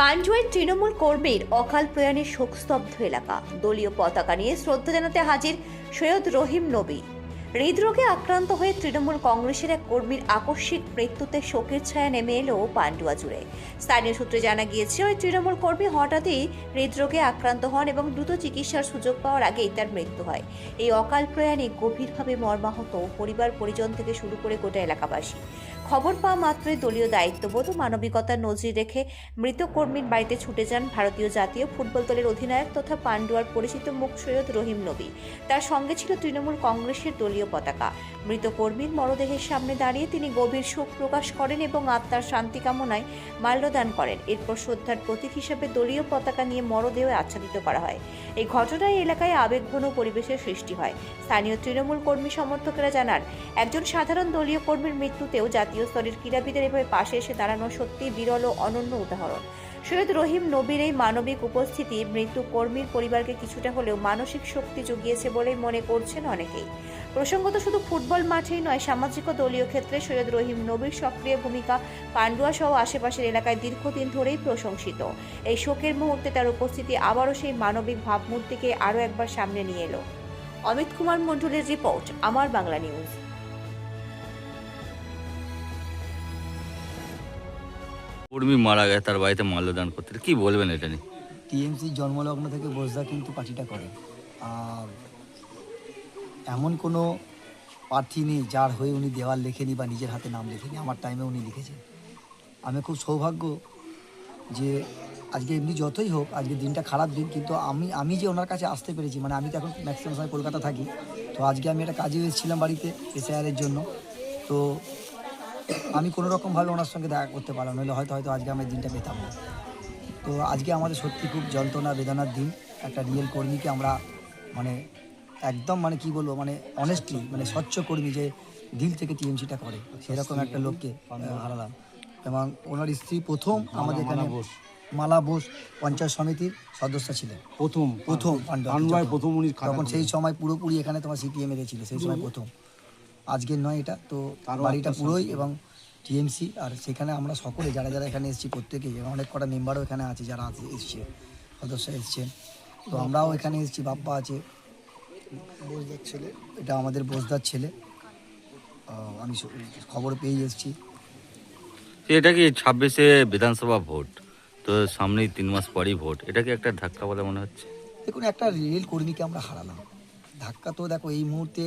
পাঞ্জুয়ের তৃণমূল কর্মীর অকাল প্রয়াণে শোকস্তব্ধ এলাকা। দলীয় পতাকা নিয়ে শ্রদ্ধা জানাতে হাজির সৈয়দ রহিম নবী। হৃদরোগে আক্রান্ত হয়ে তৃণমূল কংগ্রেসের এক কর্মীর আকস্মিক মৃত্যুতে শোকের ছায়া নেমে এলো পান্ডুয়া জুড়ে। স্থানীয় সূত্রে জানা গিয়েছে, ওই তৃণমূল কর্মী হঠাৎই হৃদরোগে আক্রান্ত হন এবং দ্রুত চিকিৎসার সুযোগ পাওয়ার আগেই তার মৃত্যু হয়। এই অকাল প্রয়াণে গভীরভাবে মর্মাহত পরিবার পরিজন থেকে শুরু করে গোটা এলাকাবাসী। খবর পাওয়া মাত্রই দলীয় দায়িত্ববোধ মানবিকতার নজির রেখে মৃত কর্মীর বাড়িতে ছুটে যান ভারতীয় জাতীয় ফুটবল দলের অধিনায়ক তথা পান্ডুয়ার পরিচিত মুখ সৈয়দ রহিম নবী। তার সঙ্গে ছিল তৃণমূল কংগ্রেসের দলীয় পতাকা। মৃত কর্মীর মরদেহের সামনে দাঁড়িয়ে তিনি গভীর শোক প্রকাশ করেন এবং আত্মার শান্তি কামনায় মাল্যদান করেন। এরপর শ্রদ্ধার প্রতীক হিসেবে দলীয় পতাকা নিয়ে মরদেহ আচ্ছাদিত করা হয়। এই ঘটনায় এলাকায় আবেগঘন পরিবেশের সৃষ্টি হয়। স্থানীয় তৃণমূল কর্মী সমর্থকেরা জানান, একজন সাধারণ দলীয় কর্মীর মৃত্যুতেও জাতীয় স্তরের ক্রীড়াবিদের এভাবে পাশে এসে দাঁড়ানো সত্যি বিরল ও অনন্য উদাহরণ। সৈয়দ রহিম নবীর এই মানবিক উপস্থিতি মৃত্যু কর্মীর পরিবারকে কিছুটা হলেও মানসিক শক্তি জুগিয়েছে বলেই মনে করছেন অনেকেই। প্রসঙ্গত শুধু ফুটবল মাঠেই নয়, সামাজিক ও দলীয় ক্ষেত্রে সৈয়দ রহিম নবীর সক্রিয় ভূমিকা পান্ডুয়া সহ আশেপাশের এলাকায় দীর্ঘদিন ধরেই প্রশংসিত। এই শোকের মুহূর্তে তার উপস্থিতি আবারও সেই মানবিক ভাবমূর্তিকে আরও একবার সামনে নিয়ে এলো। অমিত কুমার মণ্ডলের রিপোর্ট, আমার বাংলা নিউজ। কর্মী মারা গেছে, তার বাড়িতে মাল্যদান করতে। কি বলবেন এটা নিয়ে? টিএমসি জন্মলগ্ন থেকে বোসদা কিন্তু পার্টিটা করে। আর এমন কোনো প্রার্থী নেই যার হয়ে উনি দেওয়াল লেখেনি বা নিজের হাতে নাম লেখেনি, আমার টাইমে উনি লিখেছেন। আমি খুব সৌভাগ্য যে আজকে এমনি যতই হোক, আজকে দিনটা খারাপ দিন, কিন্তু আমি আমি যে ওনার কাছে আসতে পেরেছি মানে আমি তো এখন ম্যাক্সিমাম সময় কলকাতা থাকি, তো আজকে আমি একটা কাজে এসেছিলাম বাড়িতে এসআইআরের জন্য। তো আমি কোনো রকমভাবে ওনার সঙ্গে দেখা করতে পারলাম নইলে হয়তো হয়তো আজকে আমি দিনটা পেতাম না। তো আজকে আমাদের সত্যি খুব যন্ত্রণা বেদনার দিন। একটা রিয়েল কর্মীকে আমরা মানে একদম মানে কি বলব মানে অনেস্টলি মানে স্বচ্ছ কর্মী যে দিল থেকে টিএমসিটা করে সেরকম একটা লোককে হারালাম। এবং ওনার স্ত্রী প্রথম আমাদের এখানে মালা বোস পঞ্চায়েত সমিতির সদস্য ছিলেন। প্রথম প্রথম প্রথম উনি তখন সেই সময় পুরোপুরি এখানে তোমার সিপিএম এর ছিল সেই সময় প্রথম। আজকের নয় এটা তো বাড়িটা পুরোই এবং টিএমসি আর সেখানে আমরা সকলে যারা যারা এখানে এসেছি প্রত্যেকেই এবং অনেক কটা মেম্বারও এখানে আছে যারা আছে এসছে সদস্য এসছেন তো আমরাও এখানে এসেছি বাপ্পা আছে। বোসদার ছেলে। এটা আমাদের বোসদার ছেলে। আমি খবর পেয়ে এসেছি। এটা কি ছাব্বিশে বিধানসভা ভোট? তো সামনেই তিন মাস পরই ভোট। এটা কি একটা ধাক্কা বলে মনে হচ্ছে? দেখুন একটা রেল কর্মীকে আমরা হারালাম। ধাক্কা তো দেখো এই মুহূর্তে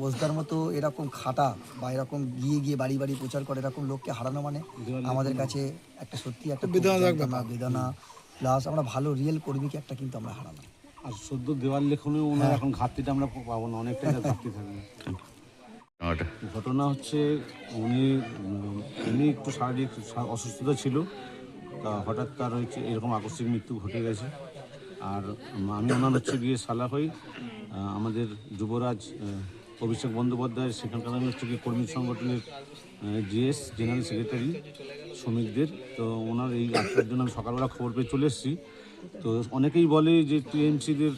বোঝদার মতো এরকম খাটা বা এরকম গিয়ে গিয়ে বাড়ি বাড়ি প্রচার করে এরকম লোককে হারানো মানে? আমাদের কাছে একটা সত্যি একটা বেদনা বেদনা প্লাস আমরা ভালো রিয়েল কর্মীকে একটা কিন্তু আমরা হারালাম। আর সদ্য দেওয়াল লেখনেও ওনার এখন ঘাটতিটা আমরা পাবো না অনেকটাই ঘাটতি থাকবে। ঘটনা হচ্ছে উনি এমনি একটু শারীরিক অসুস্থতা ছিল তা হঠাৎ তার হচ্ছে এরকম আকস্মিক মৃত্যু ঘটে গেছে। আর আমি ওনার হচ্ছে গিয়ে সালা হই। আমাদের যুবরাজ অভিষেক বন্দ্যোপাধ্যায় সেখানকার গিয়ে কর্মী সংগঠনের জিএস জেনারেল সেক্রেটারি শ্রমিকদের। তো ওনার এই আত্মার জন্য আমি সকালবেলা খবর পেয়ে চলে এসেছি। তো অনেকেই বলে যে টিএমসিদের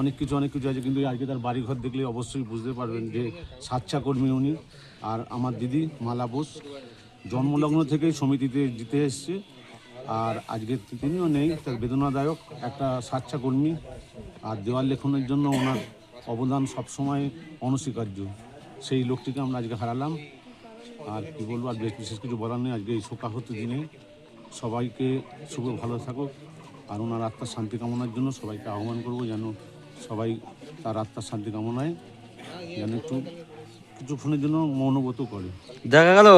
অনেক কিছু অনেক কিছু আছে, কিন্তু আজকে তার বাড়িঘর দেখলে অবশ্যই বুঝতে পারবেন যে স্বাচ্ছা কর্মী উনি। আর আমার দিদি মালা বোস, জন্মলগ্ন থেকেই সমিতিতে জিতে এসছে। আর আজকে তিনিও নেই, তার বেদনাদায়ক একটা স্বাচ্ছা কর্মী। আর দেওয়াল লেখনের জন্য ওনার অবদান সবসময় অনস্বীকার্য। সেই লোকটিকে আমরা আজকে হারালাম। আর কী বলব, আর বেশ বিশেষ কিছু বলার নেই। আজকে এই শোকাহত দিনে সবাইকে শুভ, ভালো থাকুক। আর ওনার আত্মার শান্তি কামনার জন্য সবাইকে আহ্বান করব যেন সবাই তার আত্মার শান্তি কামনায় যেন একটু কিছুক্ষণের জন্য মৌনব্রত করে। দেখা গেল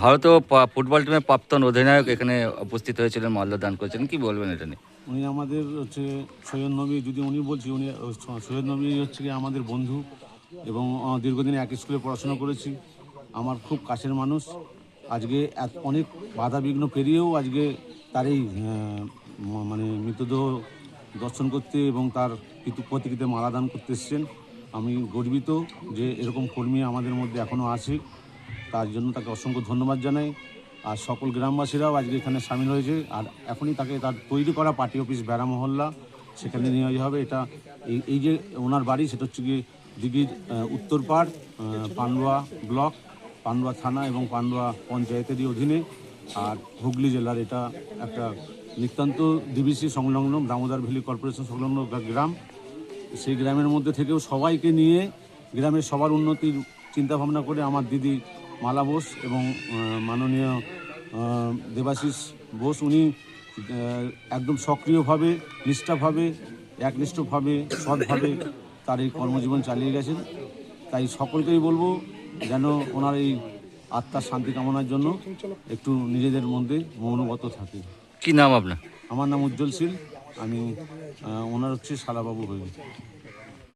ভারতীয় ফুটবল টিমের প্রাক্তন অধিনায়ক এখানে উপস্থিত হয়েছিলেন মাল্যদান করেছেন কি বলবেন এটা নিয়ে? উনি আমাদের হচ্ছে সৈয়দ নবী যদি উনি বলছি উনি সৈয়দ নবী হচ্ছে কি আমাদের বন্ধু এবং দীর্ঘদিন এক স্কুলে পড়াশোনা করেছি। আমার খুব কাছের মানুষ। আজকে অনেক বাধা বিঘ্ন পেরিয়েও আজকে তার এই মানে মৃতদেহ দর্শন করতে এবং তার প্রতিকৃতে মালাদান করতে এসছেন। আমি গর্বিত যে এরকম কর্মী আমাদের মধ্যে এখনও আছে। তার জন্য তাকে অসংখ্য ধন্যবাদ জানাই। আর সকল গ্রামবাসীরাও আজকে এখানে সামিল হয়েছে। আর এখনই তাকে তার তৈরি করা পার্টি অফিস বেড়া মহল্লা সেখানে নিয়ে হবে। এটা এই এই যে ওনার বাড়ি সেটা হচ্ছে গিয়ে দিঘির আহ, উত্তর পাড় পান্ডুয়া ব্লক পান্ডুয়া থানা এবং পান্ডুয়া পঞ্চায়েতেরই অধীনে। আর হুগলি জেলার এটা একটা নিতান্ত ডিবিসি সংলগ্ন দামোদর ভ্যালি কর্পোরেশন সংলগ্ন গ্রাম। সেই গ্রামের মধ্যে থেকেও সবাইকে নিয়ে গ্রামের সবার উন্নতির চিন্তা ভাবনা করে আমার দিদি মালা বোস এবং মাননীয় দেবাশিস বোস উনি একদম সক্রিয়ভাবে নিষ্ঠাভাবে একনিষ্ঠভাবে সৎভাবে তার এই কর্মজীবন চালিয়ে গেছেন। তাই সকলকেই বলব যেন ওনার এই আত্মার শান্তি কামনার জন্য একটু নিজেদের মধ্যে মৌনগত থাকে। কি নাম আপনার? আমার নাম উজ্জ্বল শীল। আমি ওনার হচ্ছে সালাবাবু হয়ে